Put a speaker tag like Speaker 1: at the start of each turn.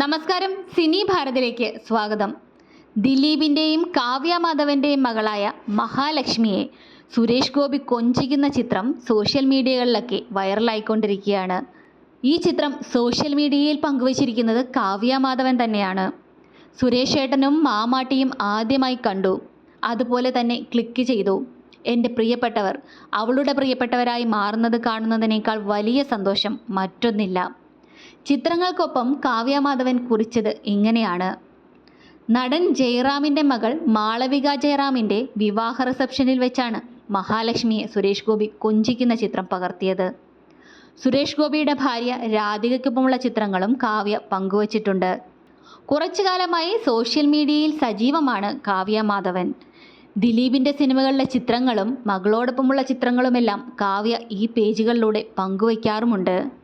Speaker 1: നമസ്കാരം സിനി ഭാരതിലേക്ക് സ്വാഗതം. ദിലീപിന്റെയും കാവ്യ മാധവന്റെയും മകളായ മഹാലക്ഷ്മിയെ സുരേഷ് ഗോപി കൊഞ്ചിക്കുന്ന ചിത്രം സോഷ്യൽ മീഡിയകളിലൊക്കെ വൈറലായിക്കൊണ്ടിരിക്കുകയാണ്. ഈ ചിത്രം സോഷ്യൽ മീഡിയയിൽ പങ്കുവച്ചിരിക്കുന്നത് കാവ്യ മാധവൻ തന്നെയാണ്. സുരേഷ് ഏട്ടനും മാമാട്ടിയും ആദ്യമായി കണ്ടു. അതുപോലെ തന്നെ ക്ലിക്ക് ചെയ്തു. എന്റെ പ്രിയപ്പെട്ടവർ അവളുടെ പ്രിയപ്പെട്ടവരായി മാറുന്നത് കാണുന്നതിനേക്കാൾ വലിയ സന്തോഷം മറ്റൊന്നില്ല. ചിത്രങ്ങൾക്കൊപ്പം കാവ്യ മാധവൻ കുറിച്ചത് ഇങ്ങനെയാണ്. നടൻ ജയറാമിന്റെ മകൾ മാളവിക ജയറാമിന്റെ വിവാഹ റിസപ്ഷനിൽ വെച്ചാണ് മഹാലക്ഷ്മിയെ സുരേഷ് ഗോപി കൊഞ്ചിക്കുന്ന ചിത്രം പകർത്തിയത്. സുരേഷ് ഗോപിയുടെ ഭാര്യ രാധികയ്ക്കൊപ്പമുള്ള ചിത്രങ്ങളും കാവ്യ പങ്കുവച്ചിട്ടുണ്ട്. കുറച്ചു കാലമായി സോഷ്യൽ മീഡിയയിൽ സജീവമാണ് കാവ്യ മാധവൻ ദിലീപിന്റെ സിനിമകളിലെ ചിത്രങ്ങളും മകളോടൊപ്പമുള്ള ചിത്രങ്ങളുമെല്ലാം കാവ്യ ഈ പേജുകളിലൂടെ പങ്കുവയ്ക്കാറുമുണ്ട്.